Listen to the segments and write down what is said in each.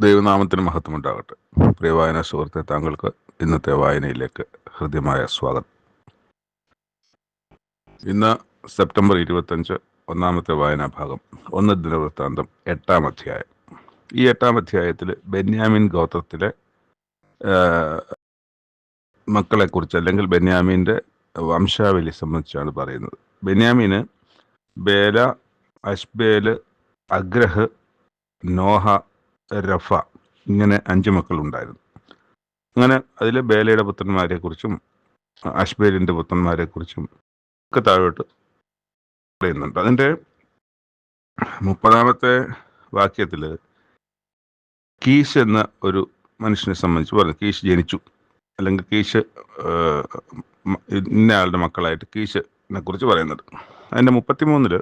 ദൈവനാമത്തിന് മഹത്വമുണ്ടാകട്ടെ. പ്രിയ വായന സുഹൃത്തെ താങ്കൾക്ക് ഇന്നത്തെ വായനയിലേക്ക് ഹൃദ്യമായ സ്വാഗതം. ഇന്ന് സെപ്റ്റംബർ ഇരുപത്തഞ്ച് ഒന്നാമത്തെ വായനാ ഭാഗം ഒന്ന് ദിനവൃത്താന്തം എട്ടാം അധ്യായം. ഈ എട്ടാം അധ്യായത്തിൽ ബെന്യാമിൻ ഗോത്രത്തിലെ മക്കളെക്കുറിച്ച് അല്ലെങ്കിൽ ബെന്യാമിന്റെ വംശാവലി സംബന്ധിച്ചാണ് പറയുന്നത്. ബെന്യാമിന് ബേല അഷ്ബേൽ അഗ്രഹ് നോഹ രഫ ഇങ്ങനെ അഞ്ച് മക്കളുണ്ടായിരുന്നു. അങ്ങനെ അതിൽ ബേലയുടെ പുത്രന്മാരെ കുറിച്ചും അഷ്ബേലിന്റെ പുത്രന്മാരെ കുറിച്ചും ഒക്കെ താഴോട്ട് പറയുന്നുണ്ട്. അതിന്റെ മുപ്പതാമത്തെ വാക്യത്തിൽ കീശ് എന്ന ഒരു മനുഷ്യനെ സംബന്ധിച്ച് പറഞ്ഞു. കീശ് ജനിച്ചു. അല്ലെങ്കിൽ കീശ് ഇന്ന ആളുടെ മക്കളായിട്ട് കീശിനെ കുറിച്ച് പറയുന്നുണ്ട് അതിന്റെ മുപ്പത്തിമൂന്നിൽ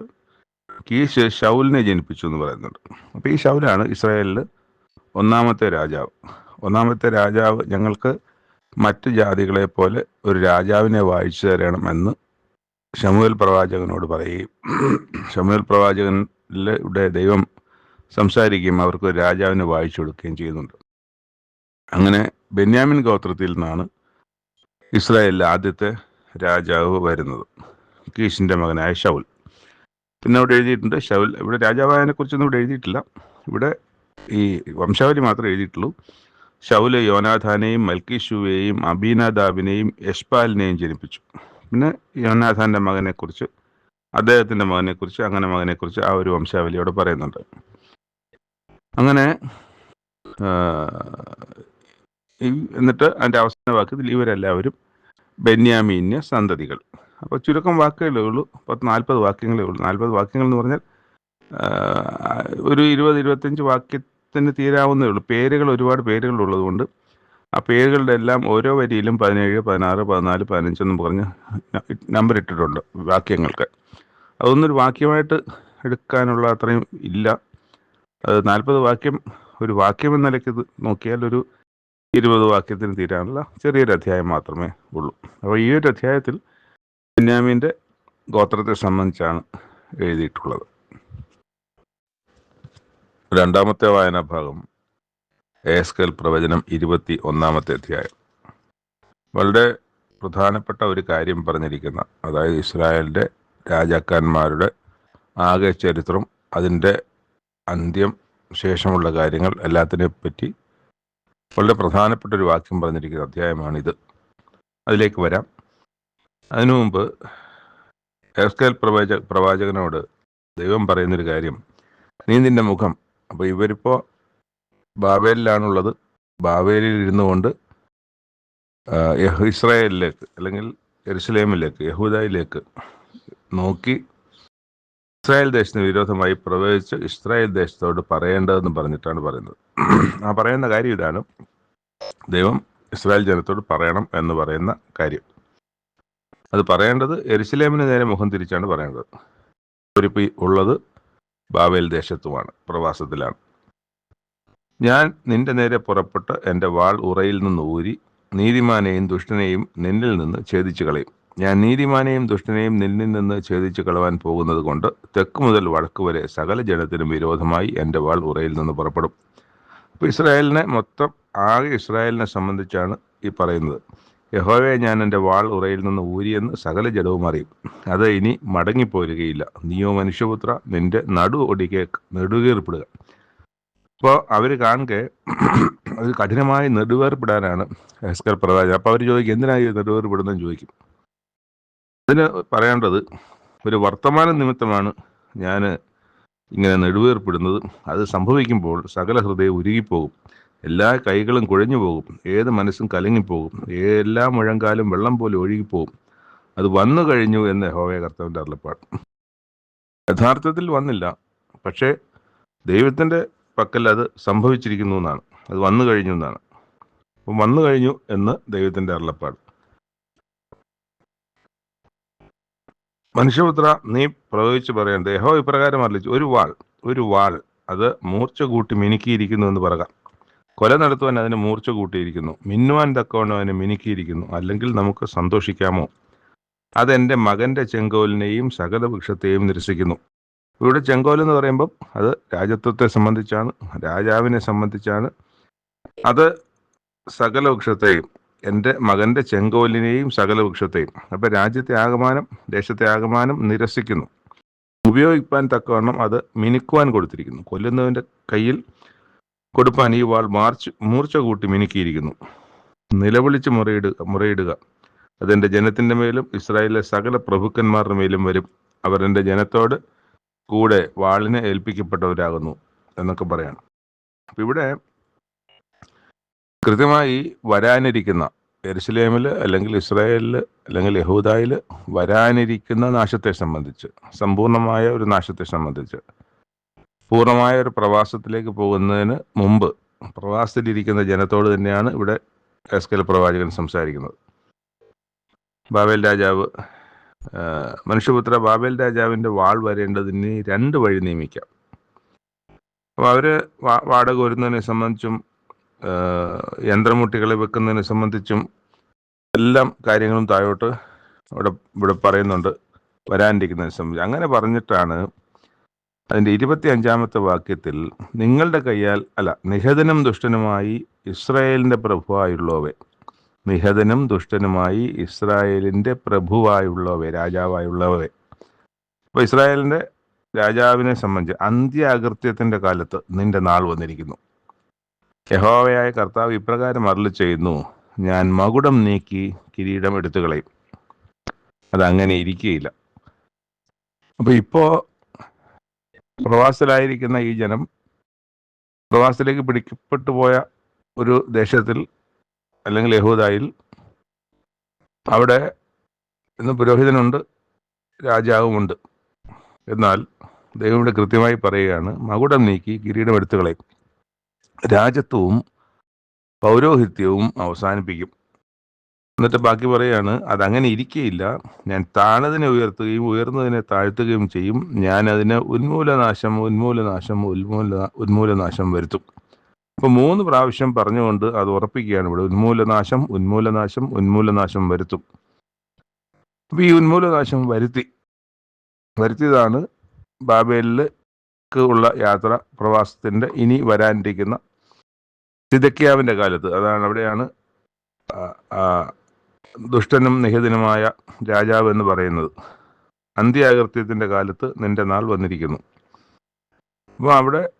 കീശ് ഷൗലിനെ ജനിപ്പിച്ചു എന്ന് പറയുന്നുണ്ട്. അപ്പോൾ ഈ ഷൗലാണ് ഇസ്രായേലിൽ ഒന്നാമത്തെ രാജാവ്. ഒന്നാമത്തെ രാജാവ് ഞങ്ങൾക്ക് മറ്റു ജാതികളെ പോലെ ഒരു രാജാവിനെ വായിച്ചു തരണമെന്ന് ഷമുവേൽ പ്രവാചകനോട് പറയുകയും ഷമുവേൽ പ്രവാചകനിലൂടെ ദൈവം സംസാരിക്കുകയും അവർക്ക് ഒരു രാജാവിനെ വായിച്ചു കൊടുക്കുകയും ചെയ്യുന്നുണ്ട്. അങ്ങനെ ബെന്യാമിൻ ഗോത്രത്തിൽ നിന്നാണ് ഇസ്രായേലിലെ ആദ്യത്തെ രാജാവ് വരുന്നത് കീഷിന്റെ മകനായ ഷൗൽ പിന്നെ അവിടെ എഴുതിയിട്ടുണ്ട് ഷൗൽ ഇവിടെ രാജാവായതിനെ കുറിച്ചൊന്നും ഇവിടെ എഴുതിയിട്ടില്ല. ഇവിടെ ഈ വംശാവലി മാത്രമേ എഴുതിയിട്ടുള്ളൂ. ഷൗൽ യോനാഥാനെയും മൽക്കിഷുവേയും അബീനാദാബിനെയും യഷ്പാലിനെയും ജനിപ്പിച്ചു. പിന്നെ യോനാഥാന്റെ മകനെ കുറിച്ച് മകനെക്കുറിച്ച് മകനെ കുറിച്ച് അങ്ങനെ മകനെ കുറിച്ച് ആ ഒരു വംശാവലി അവിടെ പറയുന്നുണ്ട്. അങ്ങനെ എന്നിട്ട് അതിന്റെ അവസാന വാക്യത്തിൽ ഇവരെല്ലാവരും ബെന്യാമീന്യ സന്തതികൾ. അപ്പോൾ ചുരുക്കം വാക്കുകളേ ഉള്ളൂ പത്ത് നാൽപ്പത് വാക്യങ്ങളേ ഉള്ളൂ. നാൽപ്പത് വാക്യങ്ങൾ എന്ന് പറഞ്ഞാൽ ഒരു ഇരുപത് ഇരുപത്തഞ്ച് വാക്യത്തിന് തീരാവുന്നേ ഉള്ളൂ. പേരുകൾ ഒരുപാട് പേരുകൾ ഉള്ളതുകൊണ്ട് ആ പേരുകളുടെ എല്ലാം ഓരോ വരിയിലും പതിനേഴ് പതിനാറ് പതിനാല് പതിനഞ്ചെന്നും പറഞ്ഞ് നമ്പർ ഇട്ടിട്ടുണ്ട് വാക്യങ്ങൾക്ക്. അതൊന്നൊരു വാക്യമായിട്ട് എടുക്കാനുള്ള അത്രയും ഇല്ല. അത് നാൽപ്പത് വാക്യം ഒരു വാക്യം എന്ന നിലയ്ക്ക് നോക്കിയാൽ ഒരു ഇരുപത് വാക്യത്തിന് തീരാനുള്ള ചെറിയൊരു അധ്യായം മാത്രമേ ഉള്ളൂ. അപ്പോൾ ഈ ഒരു അധ്യായത്തിൽ ബെന്യാമിന്റെ ഗോത്രത്തെ സംബന്ധിച്ചാണ് എഴുതിയിട്ടുള്ളത്. രണ്ടാമത്തെ വായനാ ഭാഗം കെൽ പ്രവചനം ഇരുപത്തി ഒന്നാമത്തെ അധ്യായം. വളരെ പ്രധാനപ്പെട്ട ഒരു കാര്യം പറഞ്ഞിരിക്കുന്ന അതായത് ഇസ്രായേലിന്റെ രാജാക്കന്മാരുടെ ആകെ ചരിത്രം അതിന്റെ അന്ത്യം ശേഷമുള്ള കാര്യങ്ങൾ എല്ലാത്തിനെ പറ്റി വളരെ പ്രധാനപ്പെട്ട ഒരു വാക്യം പറഞ്ഞിരിക്കുന്ന അധ്യായമാണിത്. അതിലേക്ക് വരാം. അതിനു മുമ്പ് എസ്കേൽ പ്രവാച പ്രവാചകനോട് ദൈവം പറയുന്നൊരു കാര്യം നീ നിന്റെ മുഖം അപ്പോൾ ഇവരിപ്പോൾ ബാബേലിലാണുള്ളത്. ബാബേലിൽ ഇരുന്നു കൊണ്ട് ഇസ്രായേലിലേക്ക് അല്ലെങ്കിൽ എരുസലേമിലേക്ക് യഹൂദയിലേക്ക് നോക്കി ഇസ്രായേൽ ദേശത്തിന് വിരോധമായി പ്രവേശിച്ച് ഇസ്രായേൽ ദേശത്തോട് പറയേണ്ടതെന്ന് പറഞ്ഞിട്ടാണ് പറയുന്നത്. ആ പറയുന്ന കാര്യം ഇതാണ്. ദൈവം ഇസ്രായേൽ ജനത്തോട് പറയണം എന്ന് പറയുന്ന കാര്യം. അത് പറയേണ്ടത് എരുസലേമിന് നേരെ മുഖം തിരിച്ചാണ് പറയേണ്ടത്. അവരിപ്പോൾ ഉള്ളത് ബാബേൽ ദേശത്തുമാണ് പ്രവാസത്തിലാണ്. ഞാൻ നിന്റെ നേരെ പുറപ്പെട്ട് എന്റെ വാൾ ഉറയിൽ നിന്ന് ഊരി നീതിമാനെയും ദുഷ്ടനെയും നിന്നിൽ നിന്ന് ഛേദിച്ചു കളയും ഞാൻ നീതിമാനെയും ദുഷ്ടനെയും നിന്നിൽ നിന്ന് ഛേദിച്ചു കളവാൻ പോകുന്നത് കൊണ്ട് തെക്ക് മുതൽ വടക്ക് വരെ സകല ജനത്തിനും വിരോധമായി എന്റെ വാൾ ഉറയിൽ നിന്ന് പുറപ്പെടും. അപ്പോൾ ഇസ്രായേലിനെ മൊത്തം ആകെ ഇസ്രായേലിനെ സംബന്ധിച്ചാണ് ഈ പറയുന്നത്. യഹോവയെ ഞാൻ എന്റെ വാൾ ഉറയിൽ നിന്ന് ഊരിയെന്ന് സകല ജഡവും അറിയും. അത് ഇനി മടങ്ങിപ്പോരുകയില്ല. നീയോ മനുഷ്യപുത്ര നിന്റെ നടു ഒടിക്കെ നെടുകേർപ്പെടുക. അപ്പോൾ അവർ കാണുക അവർ കഠിനമായി നെടുവേർപ്പെടാനാണ് എസ്കർ പ്രവാചകൻ അപ്പോൾ അവർ ചോദിക്കും എന്തിനായി നെടുവേർപ്പെടുന്നതെന്ന് ചോദിക്കും. അതിന് പറയേണ്ടത് ഒരു വർത്തമാന നിമിത്തമാണ് ഞാൻ ഇങ്ങനെ നെടുവേർപ്പെടുന്നത്. അത് സംഭവിക്കുമ്പോൾ സകല ഹൃദയം ഉരുകിപ്പോകും. എല്ലാ കൈകളും കുഴഞ്ഞു പോകും. ഏത് മനസ്സും കലങ്ങിപ്പോകും. എല്ലാ മുഴങ്കാലും വെള്ളം പോലെ ഒഴുകിപ്പോകും. അത് വന്നു കഴിഞ്ഞു എന്ന് ഹോവയ കർത്തവന്റെ അരുളപ്പാട്. യഥാർത്ഥത്തിൽ വന്നില്ല. പക്ഷേ ദൈവത്തിന്റെ പക്കൽ അത് സംഭവിച്ചിരിക്കുന്നു എന്നാണ്. അത് വന്നു കഴിഞ്ഞു എന്നാണ്. അപ്പം വന്നു കഴിഞ്ഞു എന്ന് ദൈവത്തിന്റെ അരുളപ്പാട്. മനുഷ്യപുത്ര നീ പ്രവചിച്ച് പറയേണ്ടത് ഹോ ഇപ്രകാരം അറിയിച്ചു ഒരു വാൾ ഒരു വാൾ. അത് മൂർച്ച കൂട്ടി മിനുക്കിയിരിക്കുന്നു എന്ന് പറയുക. കൊല നടത്തുവാൻ അതിന് മൂർച്ച കൂട്ടിയിരിക്കുന്നു. മിന്നുവാൻ തക്കവണ്ണം അതിനെ മിനുക്കിയിരിക്കുന്നു. അല്ലെങ്കിൽ നമുക്ക് സന്തോഷിക്കാമോ? അതെന്റെ മകന്റെ ചെങ്കോലിനെയും സകല വൃക്ഷത്തെയും നിരസിക്കുന്നു. ഇവിടെ ചെങ്കോൽ എന്ന് പറയുമ്പം അത് രാജത്വത്തെ സംബന്ധിച്ചാണ് രാജാവിനെ സംബന്ധിച്ചാണ്. അത് സകല വൃക്ഷത്തെയും എന്റെ മകന്റെ ചെങ്കോലിനെയും സകല വൃക്ഷത്തെയും അപ്പം രാജ്യത്തെ ആകമാനം ദേശത്തെ ആകമാനം നിരസിക്കുന്നു. ഉപയോഗിക്കാൻ തക്കവണ്ണം അത് മിനുക്കുവാൻ കൊടുത്തിരിക്കുന്നു. കൊല്ലുന്നവന്റെ കയ്യിൽ കൊടുപ്പാൻ ഈ വാൾ മാർച്ച് മൂർച്ച കൂട്ടി മിനുക്കിയിരിക്കുന്നു. നിലവിളിച്ച് മുറയിടുക മുറയിടുക. അതെന്റെ ജനത്തിന്റെ മേലും ഇസ്രായേലിലെ സകല പ്രഭുക്കന്മാരുടെ മേലും വരും. അവർ എന്റെ ജനത്തോട് കൂടെ വാളിനെ ഏൽപ്പിക്കപ്പെട്ടവരാകുന്നു എന്നൊക്കെ പറയാണ്. അപ്പൊ ഇവിടെ കൃത്യമായി വരാനിരിക്കുന്ന എരുസലേമിൽ അല്ലെങ്കിൽ ഇസ്രായേലിൽ അല്ലെങ്കിൽ യഹൂദായിൽ വരാനിരിക്കുന്ന നാശത്തെ സംബന്ധിച്ച് സമ്പൂർണമായ ഒരു നാശത്തെ സംബന്ധിച്ച് പൂർണമായ ഒരു പ്രവാസത്തിലേക്ക് പോകുന്നതിന് മുമ്പ് പ്രവാസത്തിലിരിക്കുന്ന ജനത്തോട് തന്നെയാണ് ഇവിടെ എസ്കൽ പ്രവാചകൻ സംസാരിക്കുന്നത്. ബാബേൽ രാജാവ് മനുഷ്യപുത്ര ബാബേൽ രാജാവിന്റെ വാൾ വരേണ്ടതിന് രണ്ട് വഴി നിയമിക്കാം. അപ്പോൾ അവർ വാടക വരുന്നതിനെ സംബന്ധിച്ചും യന്ത്രമുട്ടികളെ വെക്കുന്നതിനെ സംബന്ധിച്ചും എല്ലാം കാര്യങ്ങളും താഴോട്ട് ഇവിടെ ഇവിടെ പറയുന്നുണ്ട്. വരാനിരിക്കുന്നതിനെ സംബന്ധിച്ച്. അങ്ങനെ പറഞ്ഞിട്ടാണ് അതിന്റെ ഇരുപത്തി അഞ്ചാമത്തെ വാക്യത്തിൽ നിങ്ങളുടെ കയ്യാൽ അല്ല നിഹതനും ദുഷ്ടനുമായി ഇസ്രായേലിന്റെ പ്രഭുവായുള്ളവേ നിഹതനും ദുഷ്ടനുമായി ഇസ്രായേലിന്റെ പ്രഭുവായുള്ളവേ രാജാവായുള്ളവേ. അപ്പോൾ ഇസ്രായേലിന്റെ രാജാവിനെ സംബന്ധിച്ച് അന്ത്യാകൃത്യത്തിന്റെ കാലത്ത് നിന്റെ നാൾ വന്നിരിക്കുന്നു. യഹോവയായ കർത്താവ് ഇപ്രകാരം അരളി ചെയ്യുന്നു ഞാൻ മകുടം നീക്കി കിരീടം എടുത്തു കളയും അതങ്ങനെ ഇരിക്കുകയില്ല. അപ്പോൾ ഇപ്പോ പ്രവാസത്തിലായിരിക്കുന്ന ഈ ജനം പ്രവാസത്തിലേക്ക് പിടിക്കപ്പെട്ടു പോയ ഒരു ദേശത്തിൽ അല്ലെങ്കിൽ യഹൂദായിൽ അവിടെ ഇന്ന് പുരോഹിതനുണ്ട് രാജാവുമുണ്ട്. എന്നാൽ ദൈവം ഇവിടെ കൃത്യമായി പറയുകയാണ് മകുടം നീക്കി കിരീടം എടുത്തു കളയും രാജത്വവും പൗരോഹിത്യവും അവസാനിപ്പിക്കും. എന്നിട്ട് ബാക്കി പറയാണ് അതങ്ങനെ ഇരിക്കുകയില്ല ഞാൻ താണതിനെ ഉയർത്തുകയും ഉയർന്നതിനെ താഴ്ത്തുകയും ചെയ്യും. ഞാൻ അതിന് ഉന്മൂലനാശം ഉന്മൂലനാശം ഉന്മൂല ഉന്മൂലനാശം വരുത്തും. അപ്പൊ മൂന്ന് പ്രാവശ്യം പറഞ്ഞുകൊണ്ട് അത് ഉറപ്പിക്കുകയാണ് ഇവിടെ. ഉന്മൂലനാശം ഉന്മൂലനാശം ഉന്മൂലനാശം വരുത്തും. അപ്പൊ ഈ ഉന്മൂലനാശം വരുത്തി വരുത്തിയതാണ് ബാബേലിലേക്ക് ഉള്ള യാത്ര പ്രവാസത്തിന്റെ ഇനി വരാനിരിക്കുന്ന സിദക്കിയാവിന്റെ കാലത്ത്. അതാണ് അവിടെയാണ് ദുഷ്ടനും നിഹിതനുമായ രാജാവ് എന്ന് പറയുന്നത്. അന്ത്യാകൃത്യത്തിന്റെ കാലത്ത് നിന്റെ നാൾ വന്നിരിക്കുന്നു. അപ്പോൾ അവിടെ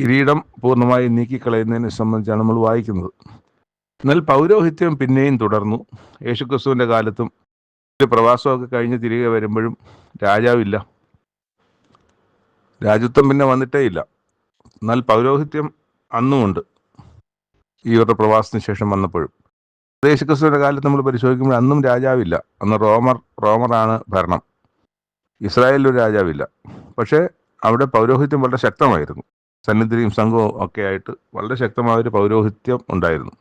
കിരീടം പൂർണമായി നീക്കിക്കളയുന്നതിനെ സംബന്ധിച്ചാണ് നമ്മൾ വായിക്കുന്നത്. എന്നാൽ പൗരോഹിത്യം പിന്നെയും തുടർന്നു. യേശുക്രിസ്തുവിന്റെ കാലത്തും ഒരു പ്രവാസമൊക്കെ കഴിഞ്ഞ് തിരികെ വരുമ്പോഴും രാജാവില്ല. രാജ്യത്വം പിന്നെ വന്നിട്ടേ ഇല്ല. എന്നാൽ പൗരോഹിത്യം അന്നുമുണ്ട്. ഈ ഒരു പ്രവാസത്തിന് ശേഷം വന്നപ്പോഴും. യേശുക്രിസ്തുവിന്റെ കാലത്ത് നമ്മൾ പരിശോധിക്കുമ്പോൾ അന്നും രാജാവില്ല. അന്ന് റോമർ റോമറാണ് ഭരണം. ഇസ്രായേലിൽ ഒരു രാജാവില്ല. പക്ഷേ അവിടെ പൗരോഹിത്യം വളരെ ശക്തമായിരുന്നു. സന്നിധിയും സംഘവും ഒക്കെ ആയിട്ട് വളരെ ശക്തമായ ഒരു പൗരോഹിത്യം ഉണ്ടായിരുന്നു.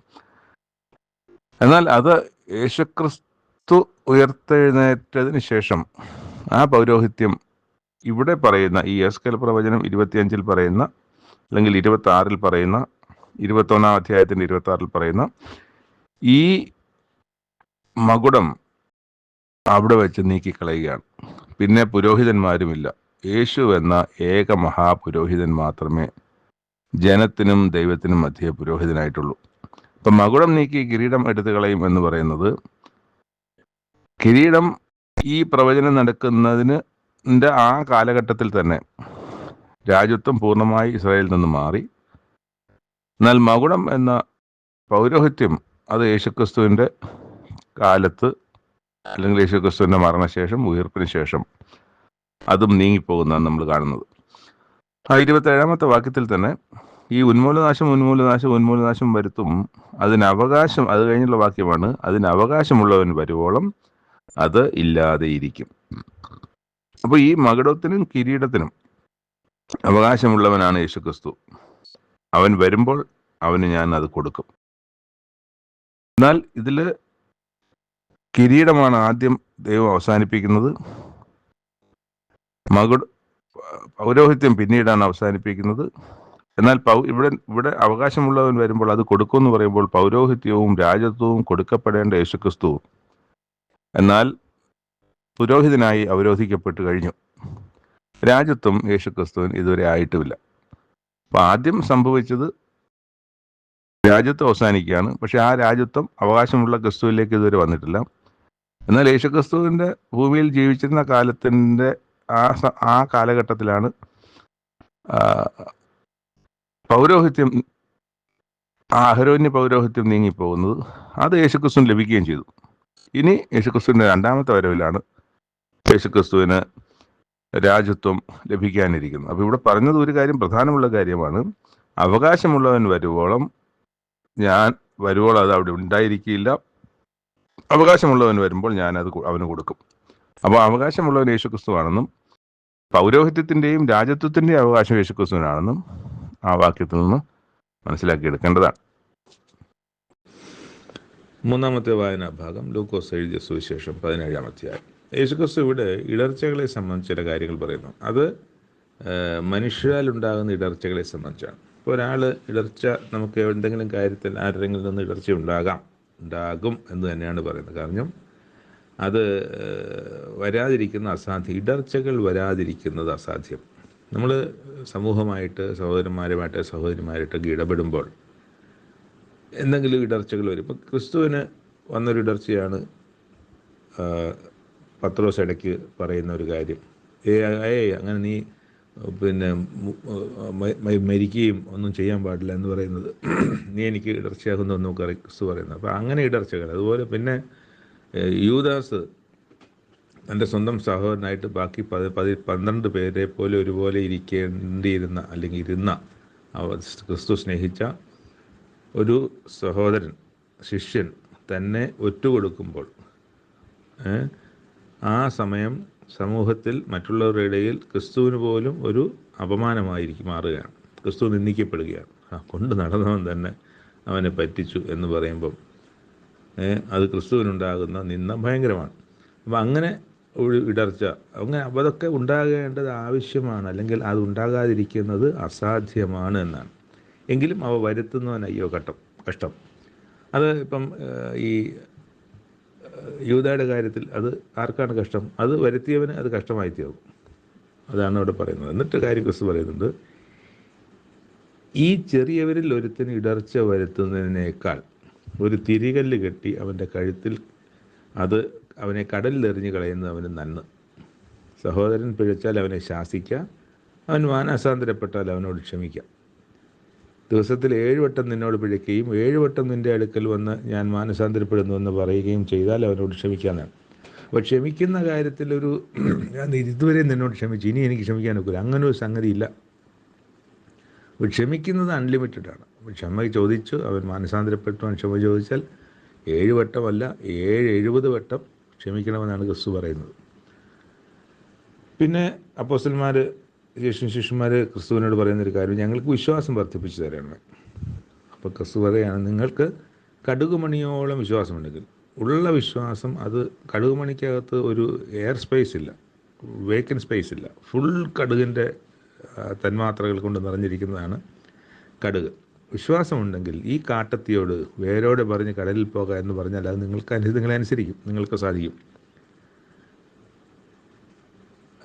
എന്നാൽ അത് യേശുക്രിസ്തു ഉയർത്തെഴുന്നേറ്റതിന് ശേഷം ആ പൗരോഹിത്യം ഇവിടെ പറയുന്ന ഈ എസ്കൽ പ്രവചനം ഇരുപത്തിയഞ്ചിൽ പറയുന്ന അല്ലെങ്കിൽ ഇരുപത്തി ആറിൽ പറയുന്ന ഇരുപത്തൊന്നാം അധ്യായത്തിന്റെ ഇരുപത്തി ആറിൽ പറയുന്ന ഈ മകുടം അവിടെ വെച്ച് നീക്കിക്കളയുകയാണ്. പിന്നെ പുരോഹിതന്മാരുമില്ല. യേശു എന്ന ഏക മഹാപുരോഹിതൻ മാത്രമേ ജനത്തിനും ദൈവത്തിനും മധ്യേ പുരോഹിതനായിട്ടുള്ളൂ. ഇപ്പം മകുടം നീക്കി കിരീടം എടുത്തു കളയും എന്ന് പറയുന്നത് കിരീടം ഈ പ്രവചനം നടക്കുന്നതിന് ആ കാലഘട്ടത്തിൽ തന്നെ രാജ്യത്വം പൂർണമായി ഇസ്രായേലിൽ നിന്ന് മാറി. എന്നാൽ മകുടം എന്ന പൗരോഹിത്യം അത് യേശുക്രിസ്തുവിന്റെ കാലത്ത് അല്ലെങ്കിൽ യേശുക്രിസ്തുവിന്റെ മരണശേഷം ഉയർപ്പിന് ശേഷം അതും നീങ്ങിപ്പോകുന്നതാണ് നമ്മൾ കാണുന്നത്. ആ ഇരുപത്തേഴാമത്തെ വാക്യത്തിൽ തന്നെ ഈ ഉന്മൂലനാശം ഉന്മൂലനാശം ഉന്മൂലനാശം വരുത്തും അതിന് അവകാശം അത് കഴിഞ്ഞുള്ള വാക്യമാണ് അതിനവകാശമുള്ളവൻ വരുവോളം അത് ഇല്ലാതെ ഇരിക്കും. അപ്പൊ ഈ മകുടത്തിനും കിരീടത്തിനും അവകാശമുള്ളവനാണ് യേശുക്രിസ്തു. അവൻ വരുമ്പോൾ അവന് ഞാൻ അത് കൊടുക്കും. എന്നാൽ ഇതിൽ കിരീടമാണ് ആദ്യം ദൈവം അവസാനിപ്പിക്കുന്നത്. മകുട പൗരോഹിത്യം പിന്നീടാണ് അവസാനിപ്പിക്കുന്നത്. എന്നാൽ പൗ ഇവിടെ ഇവിടെ അവകാശമുള്ളവൻ വരുമ്പോൾ അത് കൊടുക്കുമെന്ന് പറയുമ്പോൾ പൗരോഹിത്യവും രാജത്വവും കൊടുക്കപ്പെടേണ്ട യേശുക്രിസ്തുവും എന്നാൽ പുരോഹിതനായി അവരോധിക്കപ്പെട്ട് കഴിഞ്ഞു. രാജ്യത്വം യേശുക്രിസ്തുവിന് ഇതുവരെ ആയിട്ടുമില്ല അപ്പം ആദ്യം സംഭവിച്ചത് രാജ്യത്വം അവസാനിക്കുകയാണ്. പക്ഷെ ആ രാജ്യത്വം അവകാശമുള്ള ക്രിസ്തുവിലേക്ക് ഇതുവരെ വന്നിട്ടില്ല. എന്നാൽ യേശുക്രിസ്തുവിന്റെ ഭൂമിയിൽ ജീവിച്ചിരുന്ന കാലത്തിന്റെ ആ ആ കാലഘട്ടത്തിലാണ് പൗരോഹിത്യം അഹരോന്യ പൗരോഹിത്യം നീങ്ങിപ്പോകുന്നത്. അത് യേശുക്രിസ്തുവിന് ലഭിക്കുകയും ചെയ്തു. ഇനി യേശുക്രിസ്തുവിന്റെ രണ്ടാമത്തെ വരവിലാണ് യേശുക്രിസ്തുവിന് രാജ്യത്വം ലഭിക്കാനിരിക്കുന്നത്. അപ്പോൾ ഇവിടെ പറഞ്ഞത് ഒരു കാര്യം പ്രധാനമുള്ള കാര്യമാണ്. അവകാശമുള്ളവൻ വരുവോളം ഞാൻ വരുമ്പോൾ അത് അവിടെ ഉണ്ടായിരിക്കില്ല. അവകാശമുള്ളവൻ വരുമ്പോൾ ഞാൻ അത് അവന് കൊടുക്കും. അപ്പോൾ അവകാശമുള്ളവൻ യേശുക്രിസ്തുവാണെന്നും പൗരോഹിത്യത്തിന്റെയും രാജ്യത്വത്തിന്റെയും അവകാശം യേശുക്രിസ്തുവിനാണെന്നും ആ വാക്യത്തിൽ നിന്ന് മനസ്സിലാക്കിയെടുക്കേണ്ടതാണ് മൂന്നാമത്തെ വായനാ ഭാഗം ലൂക്കോസ് എഴുതിയ സുവിശേഷം പതിനേഴാം അധ്യായം. യേശുക്രിസ്തു ഇവിടെ ഇടർച്ചകളെ സംബന്ധിച്ച് ചില കാര്യങ്ങൾ പറയുന്നു. അത് ഉണ്ടാകുന്ന ഇടർച്ചകളെ സംബന്ധിച്ചാണ്. ഇപ്പോൾ ഒരാൾ ഇടർച്ച നമുക്ക് എന്തെങ്കിലും കാര്യത്തിൽ ആരുടെങ്കിലും നിന്ന് ഇടർച്ച ഉണ്ടാകാം ഉണ്ടാകും എന്ന് തന്നെയാണ് പറയുന്നത്. കാരണം അത് വരാതിരിക്കുന്ന അസാധ്യം ഇടർച്ചകൾ വരാതിരിക്കുന്നത് അസാധ്യം. നമ്മൾ സമൂഹമായിട്ട് സഹോദരന്മാരുമായിട്ട് സഹോദരിമാരായിട്ടൊക്കെ ഇടപെടുമ്പോൾ എന്തെങ്കിലും ഇടർച്ചകൾ വരും. ഇപ്പം ക്രിസ്തുവിന് വന്നൊരു ഇടർച്ചയാണ് പത്രോസ് ഇടയ്ക്ക് പറയുന്ന ഒരു കാര്യം. ഏ അങ്ങനെ നീ പിന്നെ മരിക്കുകയും ഒന്നും ചെയ്യാൻ പാടില്ല എന്ന് പറയുന്നത് നീ എനിക്ക് ഇടർച്ചയാകുന്നു എന്ന് ക്രിസ്തു പറയുന്നത് അപ്പോൾ അങ്ങനെ ഇടർച്ചകൾ. അതുപോലെ പിന്നെ യൂദാസ് തന്റെ സ്വന്തം സഹോദരനായിട്ട് ബാക്കി പതി പതി പന്ത്രണ്ട് പേരെ പോലെ ഒരുപോലെ ഇരിക്കേണ്ടിയിരുന്ന അല്ലെങ്കിൽ ഇരുന്ന ക്രിസ്തു സ്നേഹിച്ച ഒരു സഹോദരൻ ശിഷ്യൻ തന്നെ ഒറ്റുകൊടുക്കുമ്പോൾ ആ സമയം സമൂഹത്തിൽ മറ്റുള്ളവരുടെ ഇടയിൽ ക്രിസ്തുവിന് പോലും ഒരു അപമാനമായിരിക്കും മാറുകയാണ്. ക്രിസ്തു നിന്ദിക്കപ്പെടുകയാണ്. ആ കൊണ്ട് നടന്നവൻ തന്നെ അവനെ പറ്റിച്ചു എന്ന് പറയുമ്പം അത് ക്രിസ്തുവിനുണ്ടാകുന്ന നിന്ന ഭയങ്കരമാണ്. അപ്പം അങ്ങനെ ഒരു ഇടർച്ച അങ്ങനെ അതൊക്കെ ഉണ്ടാകേണ്ടത് ആവശ്യമാണ് അല്ലെങ്കിൽ അത് ഉണ്ടാകാതിരിക്കുന്നത് അസാധ്യമാണ് എന്നാണ്. എങ്കിലും അവ വരുത്തുന്നവൻ അയ്യോ കട്ടം കഷ്ടം. അത് ഇപ്പം ഈ ഏഹ്, യൂദയുടെ കാര്യത്തിൽ അത് ആർക്കാണ് കഷ്ടം? അത് വരുത്തിയവന് അത് കഷ്ടമായി തീർന്നു അതാണ് അവിടെ പറയുന്നത്. എന്നിട്ട് കാര്യം ക്രിസ്തു പറയുന്നുണ്ട് ഈ ചെറിയവരിൽ ഒരുത്തിന് ഇടർച്ച വരുത്തുന്നതിനേക്കാൾ ഒരു തിരികല്ല് കെട്ടി അവന്റെ കഴുത്തിൽ അത് അവനെ കടലിൽ എറിഞ്ഞു കളയുന്നത് അവന് നന്ന് സഹോദരൻ പിഴച്ചാൽ അവനെ ശാസിക്കാം. അവൻ മാനസാന്തരപ്പെട്ടാൽ അവനോട് ക്ഷമിക്കാം. ദിവസത്തിൽ ഏഴുവട്ടം നിന്നോട് പിഴയ്ക്കുകയും ഏഴുവട്ടം നിന്റെ അടുക്കൽ വന്ന് ഞാൻ മാനസാന്തരപ്പെടുന്നു എന്ന് പറയുകയും ചെയ്താൽ അവനോട് ക്ഷമിക്കാനാണ് അപ്പോൾ ക്ഷമിക്കുന്ന കാര്യത്തിൽ ഒരു ഞാൻ ഇതുവരെ നിന്നോട് ക്ഷമിച്ചു. ഇനി എനിക്ക് ക്ഷമിക്കാൻ ഒക്കില്ല. അങ്ങനെ ഒരു സംഗതിയില്ല. ക്ഷമിക്കുന്നത് അൺലിമിറ്റഡ് ആണ്. അപ്പോൾ ക്ഷമ ചോദിച്ചു. അവൻ മാനസാന്തരപ്പെട്ടു. അവൻ ക്ഷമ ചോദിച്ചാൽ ഏഴ് വട്ടമല്ല ഏഴ് എഴുപത് വട്ടം ക്ഷമിക്കണമെന്നാണ് ക്രിസ്തു പറയുന്നത്. പിന്നെ അപ്പോസ്റ്റന്മാർ ശിഷ്യൻ ശിഷ്യന്മാർ ക്രിസ്തുവിനോട് പറയുന്ന ഒരു കാര്യം ഞങ്ങൾക്ക് വിശ്വാസം വർദ്ധിപ്പിച്ചു തരണം. അപ്പോൾ ക്രിസ്തു പറയുകയാണ് നിങ്ങൾക്ക് കടുകുമണിയോളം വിശ്വാസമുണ്ടെങ്കിൽ ഉള്ള വിശ്വാസം അത് കടുകുമണിക്കകത്ത് ഒരു എയർ സ്പേസ് ഇല്ല വേക്കൻ സ്പേസ് ഇല്ല. ഫുൾ കടുകിന്റെ തന്മാത്രകൾ കൊണ്ട് നിറഞ്ഞിരിക്കുന്നതാണ് കടുക്. വിശ്വാസമുണ്ടെങ്കിൽ ഈ കാട്ടത്തിയോട് വേരോടെ പറഞ്ഞ് കടലിൽ പോകുക എന്ന് പറഞ്ഞാൽ അത് നിങ്ങൾക്ക് നിങ്ങളെ അനുസരിക്കും നിങ്ങൾക്ക് സാധിക്കും.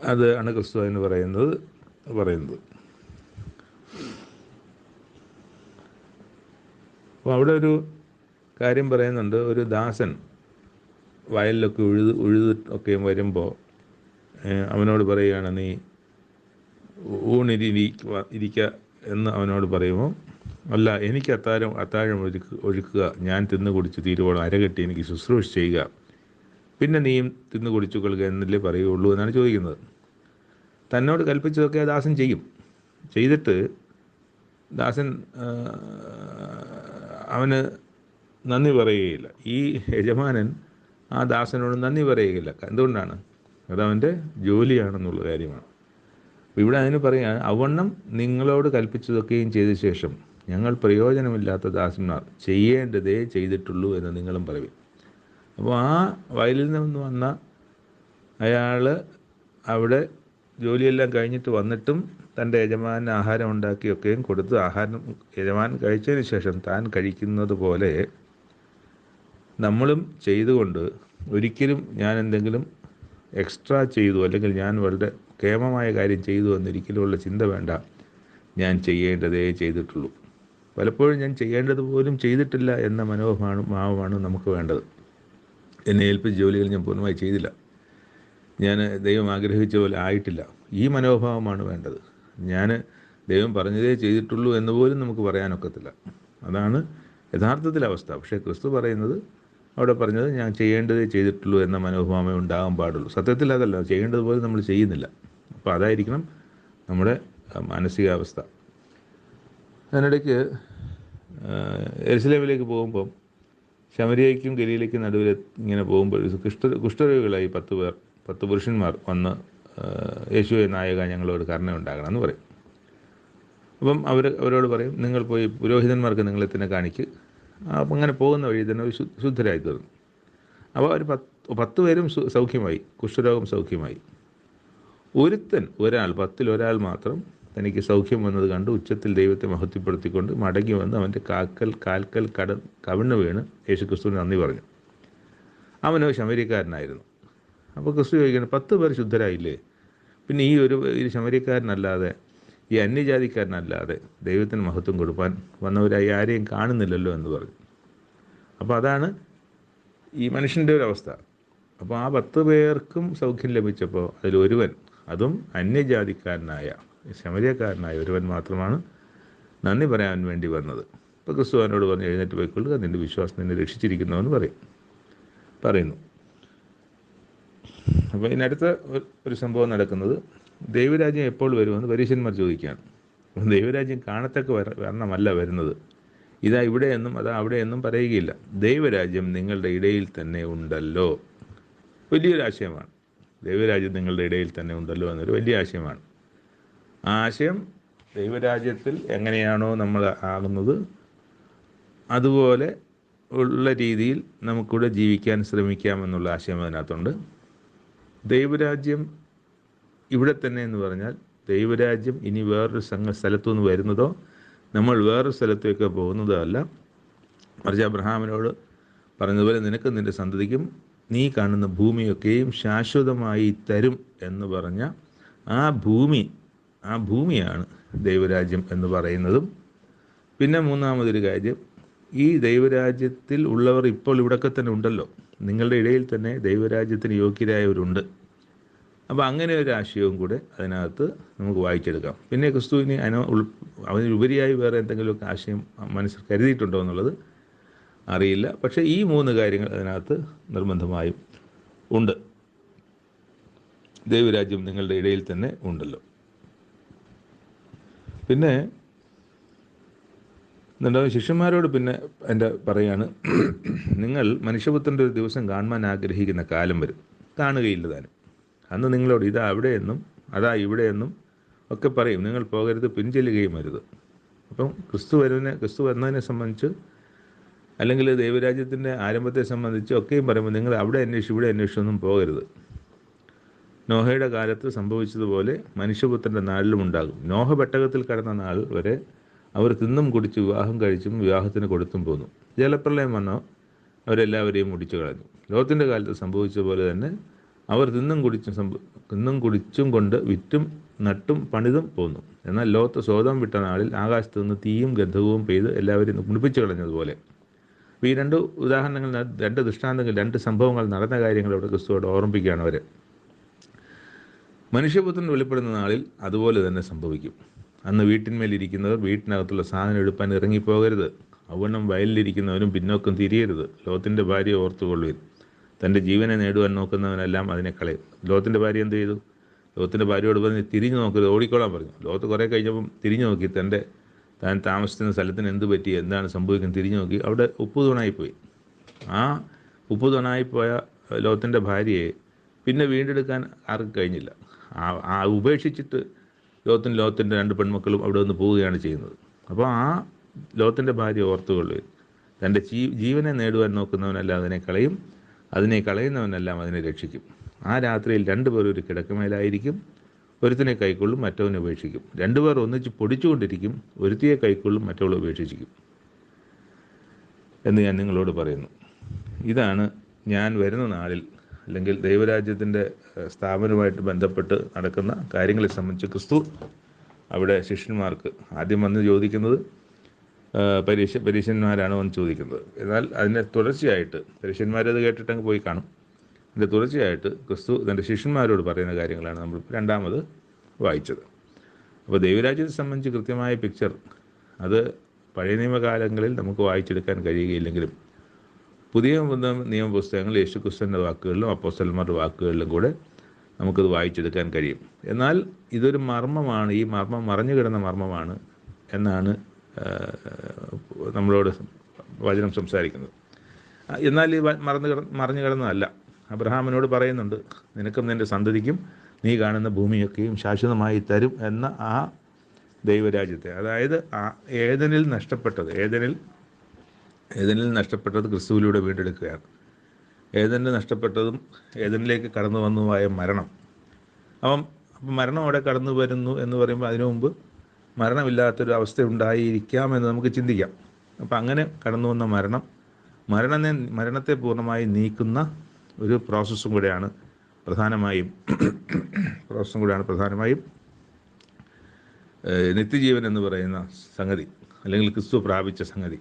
അത് ആണ് ക്രിസ്തു എന്ന് പറയുന്നത്. പറയുന്നത്. അപ്പോൾ അവിടെ ഒരു കാര്യം പറയുന്നുണ്ട്. ഒരു ദാസൻ വയലിലൊക്കെ ഉഴുത് ഉഴുത് ഒക്കെ വരുമ്പോൾ അവനോട് പറയുകയാണ് നീ ഊണിരി ഇരിക്ക എന്ന് അവനോട് പറയുമോ അല്ല എനിക്ക് അത്താഴം അത്താഴം ഒഴുക്ക് ഒഴുക്കുക ഞാൻ തിന്നു കുടിച്ച് തീരുവോളം അരകെട്ടി എനിക്ക് ശുശ്രൂഷ ചെയ്യുക. പിന്നെ നീയും തിന്നു കുടിച്ചു കൊള്ളുക എന്നല്ലേ പറയുകയുള്ളൂ എന്നാണ് ചോദിക്കുന്നത്. തന്നോട് കൽപ്പിച്ചതൊക്കെ ദാസൻ ചെയ്യും. ചെയ്തിട്ട് ദാസൻ അവന് നന്ദി പറയുകയില്ല. ഈ യജമാനൻ ആ ദാസനോട് നന്ദി പറയുകയില്ല. എന്തുകൊണ്ടാണ്? അതവന്റെ ജോലിയാണെന്നുള്ള കാര്യമാണ്. ഇവിടെ അതിന് പറയാൻ അവണ്ണം നിങ്ങളോട് കൽപ്പിച്ചതൊക്കെയും ചെയ്ത ശേഷം ഞങ്ങൾ പ്രയോജനമില്ലാത്ത ദാസന്മാർ ചെയ്യേണ്ടതേ ചെയ്തിട്ടുള്ളൂ എന്ന് നിങ്ങളും പറയും. അപ്പോൾ ആ വയലിൽ നിന്ന് വന്ന അയാൾ അവിടെ ജോലിയെല്ലാം കഴിഞ്ഞിട്ട് വന്നിട്ടും തന്റെ യജമാനന് ആഹാരം ഉണ്ടാക്കിയൊക്കെയും കൊടുത്ത് ആഹാരം യജമാൻ കഴിച്ചതിന് ശേഷം താൻ കഴിക്കുന്നത് പോലെ നമ്മളും ചെയ്തുകൊണ്ട് ഒരിക്കലും ഞാൻ എന്തെങ്കിലും എക്സ്ട്രാ ചെയ്തു അല്ലെങ്കിൽ ഞാൻ വളരെ കേമമായ കാര്യം ചെയ്തു എന്നൊരിക്കലുമുള്ള ചിന്ത വേണ്ട. ഞാൻ ചെയ്യേണ്ടതേ ചെയ്തിട്ടുള്ളൂ. പലപ്പോഴും ഞാൻ ചെയ്യേണ്ടത് പോലും ചെയ്തിട്ടില്ല എന്ന മനോഭാവമാണ് നമുക്ക് വേണ്ടത്. എന്നെ ഏൽപ്പിച്ച ജോലികൾ ഞാൻ പൂർണമായി ചെയ്തില്ല. ഞാൻ ദൈവം ആഗ്രഹിച്ച പോലെ ആയിട്ടില്ല. ഈ മനോഭാവമാണ് വേണ്ടത്. ഞാൻ ദൈവം പറഞ്ഞതേ ചെയ്തിട്ടുള്ളൂ എന്ന് പോലും നമുക്ക് പറയാനൊക്കത്തില്ല. അതാണ് യഥാർത്ഥത്തിലെ അവസ്ഥ. പക്ഷേ ക്രിസ്തു പറയുന്നത് അവിടെ പറഞ്ഞത് ഞാൻ ചെയ്യേണ്ടതേ ചെയ്തിട്ടുള്ളൂ എന്ന മനോഭാവമേ ഉണ്ടാകാൻ പാടുള്ളൂ. സത്യത്തിൽ അതല്ല. ചെയ്യേണ്ടതുപോലെ നമ്മൾ ചെയ്യുന്നില്ല. അപ്പോൾ അതായിരിക്കണം നമ്മുടെ മാനസികാവസ്ഥ. അതിനിടയ്ക്ക് എരുസലേമിലേക്ക് പോകുമ്പം ശമരിയയ്ക്കും ഗലിയിലേക്കും നടുവിൽ ഇങ്ങനെ പോകുമ്പോൾ കുഷ്ഠ കുഷ്ഠരോഗികളായി പത്ത് പേർ പത്ത് പുരുഷന്മാർ വന്ന് യേശുവെ നായക ഞങ്ങളോട് ഉണ്ടാകണം എന്ന് പറയും. അപ്പം അവർ അവരോട് പറയും നിങ്ങൾ പോയി പുരോഹിതന്മാർക്ക് നിങ്ങളെ തന്നെ കാണിക്ക്. അപ്പം അങ്ങനെ പോകുന്ന വഴി തന്നെ ഒരു ശുദ്ധരായി തീർന്നു അപ്പോൾ അവർ പത്ത് പത്ത് പേരും സൗഖ്യമായി കുഷ്ഠരോഗം സൗഖ്യമായി. ഒരുത്തൻ ഒരാൾ പത്തിൽ ഒരാൾ മാത്രം തനിക്ക് സൗഖ്യം വന്നത് കണ്ട് ഉച്ചത്തിൽ ദൈവത്തെ മഹത്വപ്പെടുത്തിക്കൊണ്ട് മടങ്ങി വന്ന് അവന്റെ കാക്കൽ കാൽക്കൽ കട കവിണ്ണ് വീണ് യേശുക്രിസ്തുവിന് നന്ദി പറഞ്ഞു. അവനോ ശമരിക്കാരനായിരുന്നു. അപ്പോൾ ക്രിസ്തു ചോദിക്കുന്നത് പത്ത് പേർ ശുദ്ധരായില്ലേ? പിന്നെ ഈ ഒരു ഈ ശമരിക്കാരനല്ലാതെ ഈ അന്യജാതിക്കാരനല്ലാതെ ദൈവത്തിന് മഹത്വം കൊടുക്കാൻ വന്നവരായി ആരെയും കാണുന്നില്ലല്ലോ എന്ന് പറഞ്ഞു. അപ്പോൾ അതാണ് ഈ മനുഷ്യന്റെ ഒരു അവസ്ഥ. അപ്പോൾ ആ പത്ത് പേർക്കും സൗഖ്യം ലഭിച്ചപ്പോൾ അതിൽ ഒരുവൻ അതും അന്യജാതിക്കാരനായ ശമരിയക്കാരനായ ഒരുവൻ മാത്രമാണ് നന്ദി പറയാൻ വേണ്ടി വന്നത്. ഇപ്പോൾ ക്രിസ്തുവാനോട് പറഞ്ഞ് എഴുന്നേറ്റ് പോയിക്കൊള്ളുക നിന്റെ വിശ്വാസം നിന്നെ രക്ഷിച്ചിരിക്കുന്നുവെന്ന് പറയും. പറയുന്നു. അപ്പോൾ ഇതിനടുത്ത ഒരു- സംഭവം നടക്കുന്നത് ദൈവരാജ്യം എപ്പോൾ വരുമെന്ന് പരീക്ഷന്മാർ ചോദിക്കുകയാണ്. അപ്പം ദൈവരാജ്യം കാണത്തക്ക വര- വരണമല്ല വരുന്നത്. ഇതാ ഇവിടെയെന്നും അതാ അവിടെയെന്നും പറയുകയില്ല. ദൈവരാജ്യം നിങ്ങളുടെ ഇടയിൽ തന്നെ ഉണ്ടല്ലോ. വലിയൊരു ആശയമാണ്. ദൈവരാജ്യം നിങ്ങളുടെ ഇടയിൽ തന്നെ ഉണ്ടല്ലോ എന്നൊരു വലിയ ആശയമാണ്. ആ ആശയം ദൈവരാജ്യത്തിൽ എങ്ങനെയാണോ നമ്മൾ ആകുന്നത് അതുപോലെ ഉള്ള രീതിയിൽ നമുക്കിവിടെ ജീവിക്കാൻ ശ്രമിക്കാമെന്നുള്ള ആശയം അതിനകത്തുണ്ട്. ദൈവരാജ്യം ഇവിടെ തന്നെ എന്ന് പറഞ്ഞാൽ ദൈവരാജ്യം ഇനി വേറൊരു സംഘ സ്ഥലത്തു നിന്ന് വരുന്നതോ നമ്മൾ വേറൊരു സ്ഥലത്തേക്ക് പോകുന്നതോ അല്ല. മറിച്ച് അബ്രഹാമിനോട് പറഞ്ഞതുപോലെ നിനക്ക് നിന്റെ സന്തതിക്കും നീ കാണുന്ന ഭൂമിയൊക്കെയും ശാശ്വതമായി തരും എന്ന് പറഞ്ഞ ആ ഭൂമി ആ ഭൂമിയാണ് ദൈവരാജ്യം എന്ന് പറയുന്നതും. പിന്നെ മൂന്നാമതൊരു കാര്യം ഈ ദൈവരാജ്യത്തിൽ ഉള്ളവർ ഇപ്പോൾ ഇവിടൊക്കെ തന്നെ ഉണ്ടല്ലോ. നിങ്ങളുടെ ഇടയിൽ തന്നെ ദൈവരാജ്യത്തിന് യോഗ്യരായവരുണ്ട്. അപ്പോൾ അങ്ങനെ ഒരു ആശയവും കൂടെ അതിനകത്ത് നമുക്ക് വായിച്ചെടുക്കാം. പിന്നെ ക്രിസ്തുവിന് അതിന് ഉൾ അതിനുപരിയായി വേറെ എന്തെങ്കിലുമൊക്കെ ആശയം മനസ്സിൽ കരുതിയിട്ടുണ്ടോ എന്നുള്ളത് അറിയില്ല. പക്ഷേ ഈ മൂന്ന് കാര്യങ്ങൾ അതിനകത്ത് നിർബന്ധമായും ഉണ്ട്. ദൈവരാജ്യം നിങ്ങളുടെ ഇടയിൽ തന്നെ ഉണ്ടല്ലോ. പിന്നെ എന്നിട്ട് ശിഷ്യന്മാരോട് പിന്നെ എന്റെ പറയാണ് നിങ്ങൾ മനുഷ്യപുത്രന്റെ ഒരു ദിവസം കാണുവാൻ ആഗ്രഹിക്കുന്ന കാലം വരും. കാണുകയില്ല താനും. അന്ന് നിങ്ങളോട് ഇതാ അവിടെയെന്നും അതാ ഇവിടെയെന്നും ഒക്കെ പറയും. നിങ്ങൾ പോകരുത് പിൻചെല്ലുകയും അരുത്. അപ്പം ക്രിസ്തു വരുന്നതിനെ ക്രിസ്തു വരുന്നതിനെ സംബന്ധിച്ച് അല്ലെങ്കിൽ ദൈവരാജ്യത്തിന്റെ ആരംഭത്തെ സംബന്ധിച്ച് ഒക്കെയും പറയുമ്പോൾ നിങ്ങൾ അവിടെ അന്വേഷിച്ച് ഇവിടെ അന്വേഷിച്ചൊന്നും പോകരുത്. നോഹയുടെ കാലത്ത് സംഭവിച്ചതുപോലെ മനുഷ്യപുത്രന്റെ നാളിലും ഉണ്ടാകും. നോഹ പെട്ടകത്തിൽ കടന്ന നാൾ വരെ അവർ തിന്നും കുടിച്ച് വിവാഹം കഴിച്ചും വിവാഹത്തിന് കൊടുത്തും പോന്നു. ജലപ്രളയം വന്നോ. അവരെല്ലാവരെയും മുടിച്ചു കളഞ്ഞു. ലോകത്തിന്റെ കാലത്ത് സംഭവിച്ച പോലെ തന്നെ അവർ തിന്നും കുടിച്ചും സംഭ തിന്നും കുടിച്ചും കൊണ്ട് വിറ്റും നട്ടും പണിതും പോന്നു. എന്നാൽ ലോകത്ത് സ്വതം വിട്ട നാളിൽ ആകാശത്ത് നിന്ന് തീയും ഗന്ധവും പെയ്ത് എല്ലാവരെയും മുടിപ്പിച്ചു കളഞ്ഞതുപോലെ. അപ്പോൾ ഈ രണ്ട് ഉദാഹരണങ്ങൾ രണ്ട് ദൃഷ്ടാന്തങ്ങൾ രണ്ട് സംഭവങ്ങൾ നടന്ന കാര്യങ്ങൾ അവിടെ ക്രിസ്തുവോട് ഓർമ്മിപ്പിക്കുകയാണ് അവർ മനുഷ്യപുത്രൻ വെളിപ്പെടുന്ന നാളിൽ അതുപോലെ തന്നെ സംഭവിക്കും. അന്ന് വീട്ടിന്മേലിരിക്കുന്നവർ വീട്ടിനകത്തുള്ള സാധനം എടുപ്പാൻ ഇറങ്ങിപ്പോകരുത്. അവണ്ണം വയലിലിരിക്കുന്നവരും പിന്നോക്കം തിരിയരുത്. ലോകത്തിന്റെ ഭാര്യ ഓർത്തുകൊള്ളുവിൻ. തന്റെ ജീവനെ നേടുവാൻ നോക്കുന്നവനെല്ലാം അതിനെ കളയും. ലോകത്തിന്റെ ഭാര്യ എന്ത് ചെയ്തു? ലോകത്തിന്റെ ഭാര്യയോട് പറഞ്ഞ് തിരിഞ്ഞു നോക്കരുത് ഓടിക്കോളാൻ പറഞ്ഞു. ലോത്ത് കുറേ കഴിഞ്ഞപ്പം തിരിഞ്ഞു നോക്കി തന്റെ താൻ താമസിക്കുന്ന സ്ഥലത്തിന് എന്ത് പറ്റി എന്താണ് സംഭവിക്കുന്നത് തിരിഞ്ഞു നോക്കി. അവിടെ ഉപ്പ് തൂണായിപ്പോയി. ആ ഉപ്പ് തൂണായിപ്പോയ ലോകത്തിന്റെ ഭാര്യയെ പിന്നെ വീണ്ടെടുക്കാൻ ആർക്കും കഴിഞ്ഞില്ല. ആ ഉപേക്ഷിച്ചിട്ട് ലോകത്തിന് ലോകത്തിന്റെ രണ്ട് പെൺമക്കളും അവിടെ നിന്ന് പോവുകയാണ് ചെയ്യുന്നത്. അപ്പോൾ ആ ലോകത്തിന്റെ ഭാര്യ ഓർത്തുകൊള്ളുകയും തന്റെ ജീവനെ നേടുവാൻ നോക്കുന്നവനെല്ലാം അതിനെ കളയും അതിനെ കളയുന്നവനെല്ലാം അതിനെ രക്ഷിക്കും. ആ രാത്രിയിൽ രണ്ടുപേർ ഒരു കിടക്കമേലായിരിക്കും ഒരുത്തിനെ കൈക്കൊള്ളും മറ്റവനെ ഉപേക്ഷിക്കും. രണ്ടുപേർ ഒന്നിച്ച് പൊടിച്ചുകൊണ്ടിരിക്കും ഒരുത്തിയെ കൈക്കൊള്ളും മറ്റവളെ ഉപേക്ഷിക്കും എന്ന് ഞാൻ നിങ്ങളോട് പറയുന്നു. ഇതാണ് ഞാൻ വരുന്ന നാളിൽ അല്ലെങ്കിൽ ദൈവരാജ്യത്തിന്റെ സ്ഥാപനവുമായിട്ട് ബന്ധപ്പെട്ട് നടക്കുന്ന കാര്യങ്ങളെ സംബന്ധിച്ച് ക്രിസ്തു അവിടെ ശിഷ്യന്മാർക്ക് ആദ്യം വന്ന് ചോദിക്കുന്നത് പരീക്ഷ പരീക്ഷന്മാരാണ് വന്ന് ചോദിക്കുന്നത്. എന്നാൽ അതിനെ തുടർച്ചയായിട്ട് പരീക്ഷന്മാരത് കേട്ടിട്ടങ്ങ് പോയി കാണും. അതിന്റെ തുടർച്ചയായിട്ട് ക്രിസ്തു തന്റെ ശിഷ്യന്മാരോട് പറയുന്ന കാര്യങ്ങളാണ് നമ്മൾ രണ്ടാമത് വായിച്ചത്. അപ്പോൾ ദൈവരാജ്യത്തെ സംബന്ധിച്ച് കൃത്യമായ പിക്ചർ അത് പഴയ നിയമകാലങ്ങളിൽ നമുക്ക് വായിച്ചെടുക്കാൻ കഴിയുകയില്ലെങ്കിലും പുതിയ നിയമ- നിയമപുസ്തകങ്ങൾ യേശുക്രിസ്തുവിന്റെ വാക്കുകളിലും അപ്പോസ്റ്റലന്മാരുടെ വാക്കുകളിലും കൂടെ നമുക്കത് വായിച്ചെടുക്കാൻ കഴിയും. എന്നാൽ ഇതൊരു മർമ്മമാണ് ഈ മർമ്മം മറഞ്ഞു കിടന്ന മർമ്മമാണ് എന്നാണ് നമ്മളോട് വചനം സംസാരിക്കുന്നത്. എന്നാൽ ഈ മറന്നു കിട മറഞ്ഞു കിടന്നതല്ല. അബ്രഹാമിനോട് പറയുന്നുണ്ട് നിനക്കും നിന്റെ സന്തതിക്കും നീ കാണുന്ന ഭൂമിയൊക്കെയും ശാശ്വതമായി തരും എന്ന ആ ദൈവരാജ്യത്തെ. അതായത് ഏതനിൽ നഷ്ടപ്പെട്ടത് ഏതനിൽ ഏതനിൽ നഷ്ടപ്പെട്ടത് ക്രിസ്തുവിലൂടെ വീണ്ടെടുക്കുകയാണ്. ഏതനിൽ നഷ്ടപ്പെട്ടതും ഏതെനിലേക്ക് കടന്നു വന്നതുമായ മരണം. അപ്പം അപ്പം മരണം അവിടെ കടന്നു വരുന്നു എന്ന് പറയുമ്പോൾ അതിനു മുമ്പ് മരണമില്ലാത്തൊരു അവസ്ഥ ഉണ്ടായിരിക്കാമെന്ന് നമുക്ക് ചിന്തിക്കാം. അപ്പം അങ്ങനെ കടന്നു വന്ന മരണം മരണനെ മരണത്തെ പൂർണമായി നീക്കുന്ന ഒരു പ്രോസസ്സും കൂടെയാണ് പ്രധാനമായും പ്രോസസ്സും കൂടെയാണ് പ്രധാനമായും നിത്യജീവൻ എന്ന് പറയുന്ന സംഗതി അല്ലെങ്കിൽ ക്രിസ്തു പ്രാപിച്ച സംഗതി.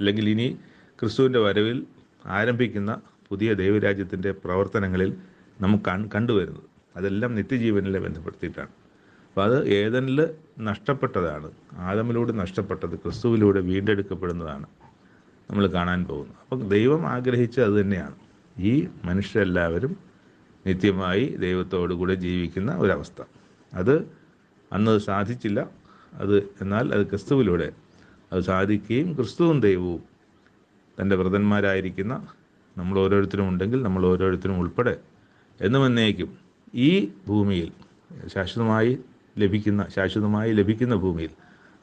അല്ലെങ്കിൽ ഇനി ക്രിസ്തുവിന്റെ വരവിൽ ആരംഭിക്കുന്ന പുതിയ ദൈവരാജ്യത്തിന്റെ പ്രവർത്തനങ്ങളിൽ നമുക്ക് കണ്ടുവരുന്നത്. അതെല്ലാം നിത്യജീവനിലെ ബന്ധപ്പെടുത്തിയിട്ടാണ്. അപ്പോൾ അത് ഏതനിൽ നഷ്ടപ്പെട്ടതാണ് ആദമിലൂടെ നഷ്ടപ്പെട്ടത് ക്രിസ്തുവിലൂടെ വീണ്ടെടുക്കപ്പെടുന്നതാണ് നമ്മൾ കാണാൻ പോകുന്നത്. അപ്പോൾ ദൈവം ആഗ്രഹിച്ചത് അത് തന്നെയാണ്. ഈ മനുഷ്യരെല്ലാവരും നിത്യമായി ദൈവത്തോടു കൂടെ ജീവിക്കുന്ന ഒരവസ്ഥ. അത് അന്ന് സാധിച്ചില്ല. അത് എന്നാൽ അത് ക്രിസ്തുവിലൂടെ അത് സാധിക്കുകയും ക്രിസ്തുവും ദൈവവും തന്റെ വ്രതന്മാരായിരിക്കുന്ന നമ്മൾ ഓരോരുത്തരും ഉണ്ടെങ്കിൽ നമ്മൾ ഓരോരുത്തരും ഉൾപ്പെടെ എന്നും എന്നേക്കും ഈ ഭൂമിയിൽ ശാശ്വതമായി ലഭിക്കുന്ന ശാശ്വതമായി ലഭിക്കുന്ന ഭൂമിയിൽ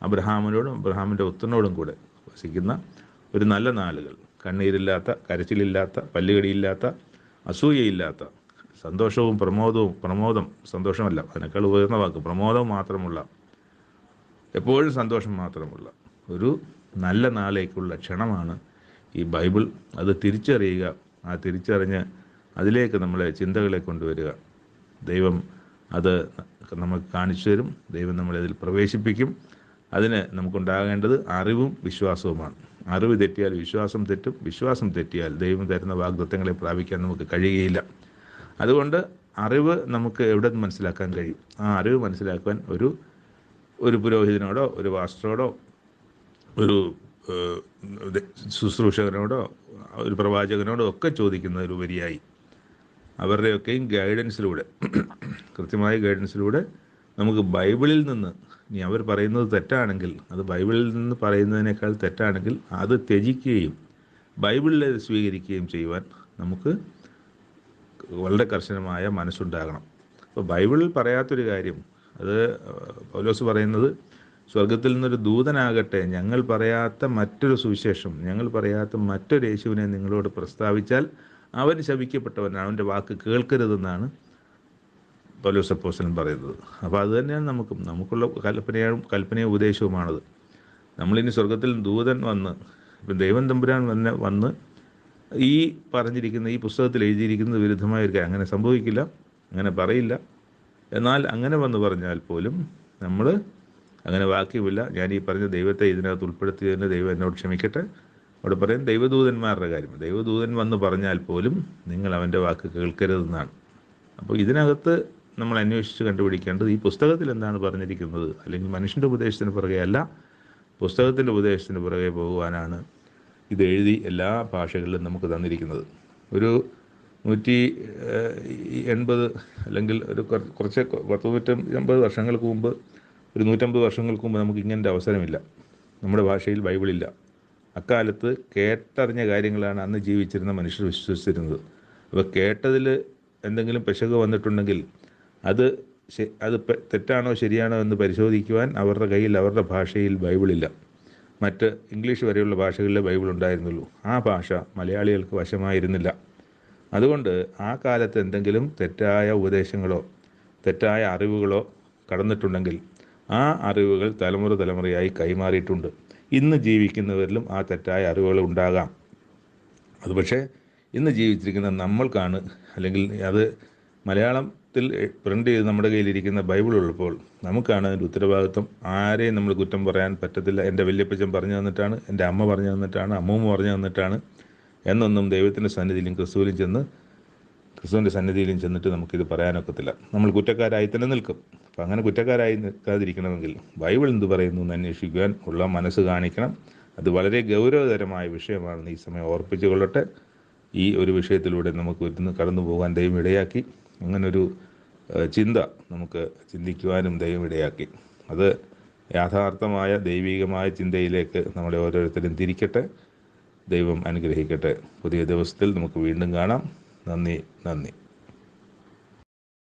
അബ്രഹാമിനോടും അബ്രഹാമിന്റെ ഒത്തനോടും കൂടെ വസിക്കുന്ന ഒരു നല്ല നാളുകൾ. കണ്ണീരില്ലാത്ത കരച്ചിലില്ലാത്ത പല്ലുകടിയില്ലാത്ത അസൂയയില്ലാത്ത സന്തോഷവും പ്രമോദവും പ്രമോദം സന്തോഷമല്ല. അതിനേക്കാൾ ഉയർന്ന വാക്ക്. പ്രമോദം മാത്രമുള്ള എപ്പോഴും സന്തോഷം മാത്രമുള്ള ഒരു നല്ല നാളേക്കുള്ള ക്ഷണമാണ് ഈ ബൈബിൾ. അത് തിരിച്ചറിയുക. ആ തിരിച്ചറിഞ്ഞ് അതിലേക്ക് നമ്മളെ ചിന്തകളെ കൊണ്ടുവരിക. ദൈവം അത് നമുക്ക് കാണിച്ചു തരും. ദൈവം നമ്മളെ അതിൽ പ്രവേശിപ്പിക്കും. അതിന് നമുക്കുണ്ടാകേണ്ടത് അറിവും വിശ്വാസവുമാണ്. അറിവ് തെറ്റിയാൽ വിശ്വാസം തെറ്റും. വിശ്വാസം തെറ്റിയാൽ ദൈവം തരുന്ന വാഗ്ദത്തങ്ങളെ പ്രാപിക്കാൻ നമുക്ക് കഴിയുകയില്ല. അതുകൊണ്ട് അറിവ് നമുക്ക് എവിടെ മനസ്സിലാക്കാൻ കഴിയും? ആ അറിവ് മനസ്സിലാക്കാൻ ഒരു ഒരു പുരോഹിതനോടോ ഒരു വാസ്ട്രോടോ ഒരു ശുശ്രൂഷകനോടോ ഒരു പ്രവാചകനോടോ ഒക്കെ ചോദിക്കുന്നതിലുപരിയായി. അവരുടെയൊക്കെയും ഗൈഡൻസിലൂടെ കൃത്യമായ ഗൈഡൻസിലൂടെ നമുക്ക് ബൈബിളിൽ നിന്ന് ഇനി അവർ പറയുന്നത് തെറ്റാണെങ്കിൽ അത് ബൈബിളിൽ നിന്ന് പറയുന്നതിനേക്കാൾ തെറ്റാണെങ്കിൽ അത് ത്യജിക്കുകയും ബൈബിളിലെ സ്വീകരിക്കുകയും ചെയ്യുവാൻ നമുക്ക് വളരെ കർശനമായ മനസ്സുണ്ടാകണം. അപ്പോൾ ബൈബിളിൽ പറയാത്തൊരു കാര്യം അത് പൗലോസ് പറയുന്നത് സ്വർഗത്തിൽ നിന്നൊരു ദൂതനാകട്ടെ ഞങ്ങൾ പറയാത്ത മറ്റൊരു സുവിശേഷം ഞങ്ങൾ പറയാത്ത മറ്റൊരു യേശുവിനെ നിങ്ങളോട് പ്രസ്താവിച്ചാൽ അവൻ ശപിക്കപ്പെട്ടവനാണ്. അവന്റെ വാക്ക് കേൾക്കരുതെന്നാണ് പൗലോസ് അപ്പോസ്റ്റലൻ പറയുന്നത്. അപ്പോൾ അത് തന്നെയാണ് നമുക്കും. നമുക്കുള്ള കൽപ്പനയും കൽപ്പനയും ഉപദേശവുമാണത്. നമ്മളിനി സ്വർഗത്തിൽ ദൂതൻ വന്ന് ഇപ്പം ദൈവം തമ്പുരാൻ വന്ന് വന്ന് ഈ പറഞ്ഞിരിക്കുന്ന ഈ പുസ്തകത്തിൽ എഴുതിയിരിക്കുന്നത് വിരുദ്ധമായ ഒരു അങ്ങനെ സംഭവിക്കില്ല അങ്ങനെ പറയില്ല. എന്നാൽ അങ്ങനെ വന്ന് പറഞ്ഞാൽ പോലും നമ്മൾ അങ്ങനെ വാക്യമില്ല. ഞാൻ ഈ പറഞ്ഞ ദൈവത്തെ ഇതിനകത്ത് ഉൾപ്പെടുത്തിയതിന് ദൈവം എന്നോട് ക്ഷമിക്കട്ടെ. അവിടെ പറയും ദൈവദൂതന്മാരുടെ കാര്യം. ദൈവദൂതൻ വന്ന് പറഞ്ഞാൽ പോലും നിങ്ങൾ അവന്റെ വാക്ക് കേൾക്കരുതെന്നാണ്. അപ്പോൾ ഇതിനകത്ത് നമ്മൾ അന്വേഷിച്ച് കണ്ടുപിടിക്കേണ്ടത് ഈ പുസ്തകത്തിൽ എന്താണ് പറഞ്ഞിരിക്കുന്നത്? അല്ലെങ്കിൽ മനുഷ്യന്റെ ഉപദേശത്തിന് പുറകെ അല്ല പുസ്തകത്തിന്റെ ഉപദേശത്തിന് പുറകെ പോകുവാനാണ് ഇത് എഴുതി എല്ലാ ഭാഷകളിലും നമുക്ക് തന്നിരിക്കുന്നത്. ഒരു നൂറ്റി എൺപത് അല്ലെങ്കിൽ ഒരു കുറ- കുറച്ച് പത്ത് നൂറ്റി എൺപത് വർഷങ്ങൾക്ക് മുമ്പ് ഒരു നൂറ്റമ്പത് വർഷങ്ങൾക്ക് മുമ്പ് നമുക്ക് ഇങ്ങനത്തെ അവസരമില്ല. നമ്മുടെ ഭാഷയിൽ ബൈബിളില്ല. അക്കാലത്ത് കേട്ടറിഞ്ഞ കാര്യങ്ങളാണ് അന്ന് ജീവിച്ചിരുന്ന മനുഷ്യർ വിശ്വസിച്ചിരുന്നത്. അപ്പോൾ കേട്ടതിൽ എന്തെങ്കിലും പിശക് വന്നിട്ടുണ്ടെങ്കിൽ അത് അത് തെറ്റാണോ ശരിയാണോ എന്ന് പരിശോധിക്കുവാൻ അവരുടെ കയ്യിൽ അവരുടെ ഭാഷയിൽ ബൈബിളില്ല. മറ്റ് ഇംഗ്ലീഷ് വരെയുള്ള ഭാഷകളിലെ ബൈബിൾ ഉണ്ടായിരുന്നുള്ളൂ. ആ ഭാഷ മലയാളികൾക്ക് വശമായിരുന്നില്ല. അതുകൊണ്ട് ആ കാലത്ത് എന്തെങ്കിലും തെറ്റായ ഉപദേശങ്ങളോ തെറ്റായ അറിവുകളോ കടന്നിട്ടുണ്ടെങ്കിൽ ആ അറിവുകൾ തലമുറ തലമുറയായി കൈമാറിയിട്ടുണ്ട്. ഇന്ന് ജീവിക്കുന്നവരിലും ആ തെറ്റായ അറിവുകൾ ഉണ്ടാകാം. അത് പക്ഷേ ഇന്ന് ജീവിച്ചിരിക്കുന്ന നമ്മൾക്കാണ് അല്ലെങ്കിൽ അത് മലയാളത്തിൽ പ്രിന്റ് ചെയ്ത് നമ്മുടെ കയ്യിലിരിക്കുന്ന ബൈബിൾ ഉള്ളപ്പോൾ നമുക്കാണ് അതിന്റെ ഉത്തരവാദിത്വം. ആരെയും നമ്മൾ കുറ്റം പറയാൻ പറ്റത്തില്ല. എന്റെ വല്യപ്പച്ചൻ പറഞ്ഞു തന്നിട്ടാണ് എന്റെ അമ്മ പറഞ്ഞു തന്നിട്ടാണ് അമ്മൂമ്മ പറഞ്ഞു തന്നിട്ടാണ് എന്നൊന്നും ദൈവത്തിന്റെ സന്നിധിയിലും ക്രിസ്തുവിലും ചെന്ന് ക്രിസ്തുവിന്റെ സന്നിധിയിലും ചെന്നിട്ട് നമുക്കിത് പറയാനൊക്കത്തില്ല. നമ്മൾ കുറ്റക്കാരായി തന്നെ നിൽക്കും. അപ്പം അങ്ങനെ കുറ്റക്കാരായി നിൽക്കാതിരിക്കണമെങ്കിൽ ബൈബിൾ എന്ത് പറയുന്നു എന്ന് അന്വേഷിക്കുവാൻ ഉള്ള മനസ്സ് കാണിക്കണം. അത് വളരെ ഗൗരവതരമായ വിഷയമാണെന്ന് ഈ സമയം ഓർപ്പിച്ചു കൊള്ളട്ടെ. ഈ ഒരു വിഷയത്തിലൂടെ നമുക്ക് ഇരുന്ന് കടന്നു പോകാൻ ദൈവം ഇടയാക്കി. അങ്ങനൊരു ചിന്ത നമുക്ക് ചിന്തിക്കുവാനും ദൈവം ഇടയാക്കി. അത് യാഥാർത്ഥമായ ദൈവികമായ ചിന്തയിലേക്ക് നമ്മളെ ഓരോരുത്തരും തിരിക്കട്ടെ. ദൈവം അനുഗ്രഹിക്കട്ടെ. പുതിയ ദിവസത്തിൽ നമുക്ക് വീണ്ടും കാണാം. നന്ദി നന്ദി.